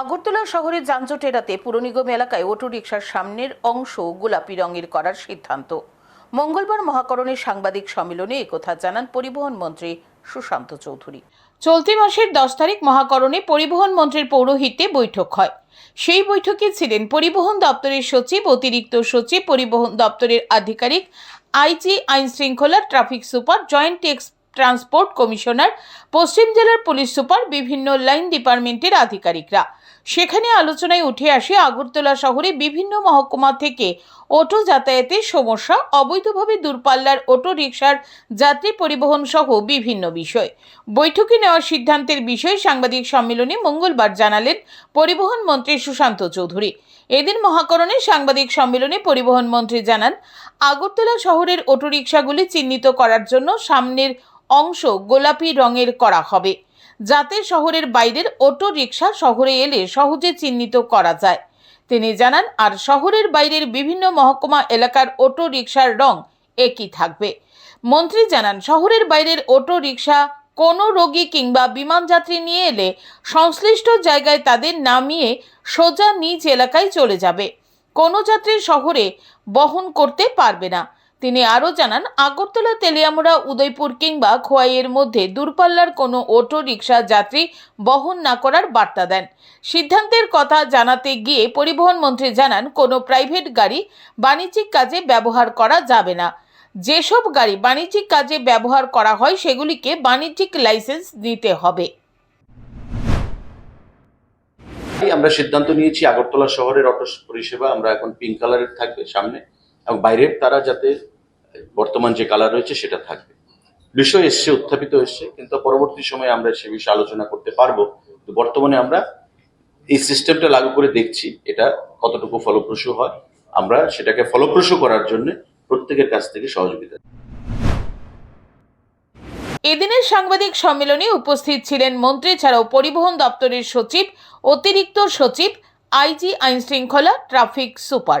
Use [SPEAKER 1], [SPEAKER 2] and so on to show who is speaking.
[SPEAKER 1] আগরতলা শহরের যানজট এড়াতে পুর নিগম এলাকায় অটো রিকশার সামনের অংশ গোলাপি রঙের করার সিদ্ধান্ত। মঙ্গলবার মহাকরণের সাংবাদিক সম্মেলনে একথা জানান পরিবহন মন্ত্রী সুশান্ত চৌধুরী। চলতি মাসের দশ তারিখ মহাকরণে পরিবহন মন্ত্রীর পৌরোহিত্যে বৈঠক হয়। সেই বৈঠকে ছিলেন পরিবহন দপ্তরের সচিব, অতিরিক্ত সচিব, পরিবহন দপ্তরের আধিকারিক, আইজি আইন শৃঙ্খলা ট্রাফিক সুপার, জয়েন্ট টেক্স ট্রান্সপোর্ট কমিশনার, পশ্চিম জেলার পুলিশ সুপার, বিভিন্ন লাইন ডিপার্টমেন্টের আধিকারিকরা। সেখানে আলোচনায় উঠে আসে, আগরতলা শহরে বিভিন্ন মহকুমা থেকে অটো যাতায়াতের সমস্যা, অবৈধভাবে দূরপাল্লার অটো রিক্সার যাত্রী পরিবহন সহ বিভিন্ন বিষয়। বৈঠকে নেওয়া সিদ্ধান্তের বিষয়ে সাংবাদিক সম্মেলনে মঙ্গলবার জানালেন পরিবহন মন্ত্রী সুশান্ত চৌধুরী। এদিন মহাকরণে সাংবাদিক সম্মেলনে পরিবহন মন্ত্রী জানান, আগরতলা শহরের অটোরিকশাগুলি চিহ্নিত করার জন্য সামনের অংশ গোলাপি রঙের করা হবে। যাতে শহরের বাইরের অটো রিক্সা শহরে এলে সহজে চিহ্নিত করা যায়। তিনি জানান, আর শহরের বাইরের বিভিন্ন মহকুমা এলাকার অটো রিকশার রং একই থাকবে। মন্ত্রী জানান, শহরের বাইরের অটো রিকশা কোনো রোগী কিংবা বিমান যাত্রী নিয়ে এলে সংশ্লিষ্ট জায়গায় তাদের নামিয়ে সোজা নিজ এলাকায় চলে যাবে। কোনো যাত্রী শহরে বহন করতে পারবে না। তিনি আরও জানান, আগরতলা, তেলিয়ামুড়া, উদয়পুর কিংবা খোয়াইয়ের মধ্যে দূরপাল্লার কোনো অটো রিক্সা যাত্রী বহন না করার বার্তা দেন। সিদ্ধান্তের কথা জানাতে গিয়ে পরিবহন মন্ত্রী জানান, কোনো প্রাইভেট গাড়ি বাণিজ্যিক কাজে ব্যবহার করা যাবে না। যেসব গাড়ি বাণিজ্যিক কাজে ব্যবহার করা হয়, সেগুলিকে বাণিজ্যিক লাইসেন্স নিতে হবে।
[SPEAKER 2] আমরা সিদ্ধান্ত নিয়েছি, আগরতলা শহরের অটো পরিষেবা আমরা এখন পিঙ্ক কালারের থাকবে সামনে। এবং বাইরের তারা যাতে বর্তমান যে কালার রয়েছে সেটা থাকবে। বিষয় এসছে, উত্থাপিত এসছে কিন্তু পরবর্তী সময়ে আমরা সে বিষয়ে আলোচনা করতে পারব। তো বর্তমানে আমরা এই সিস্টেমটা লাগু করে দেখছি, এটা কতটুকু ফলপ্রসূ হয়। আমরা সেটাকে ফলপ্রসূ করার জন্য প্রত্যেকের কাছ থেকে সহযোগিতা
[SPEAKER 1] এদিনের সাংবাদিক সম্মেলনে উপস্থিত ছিলেন মন্ত্রী ছাড়াও পরিবহন দপ্তরের সচিব, অতিরিক্ত সচিব, আইজি আইন শৃঙ্খলা traffic super.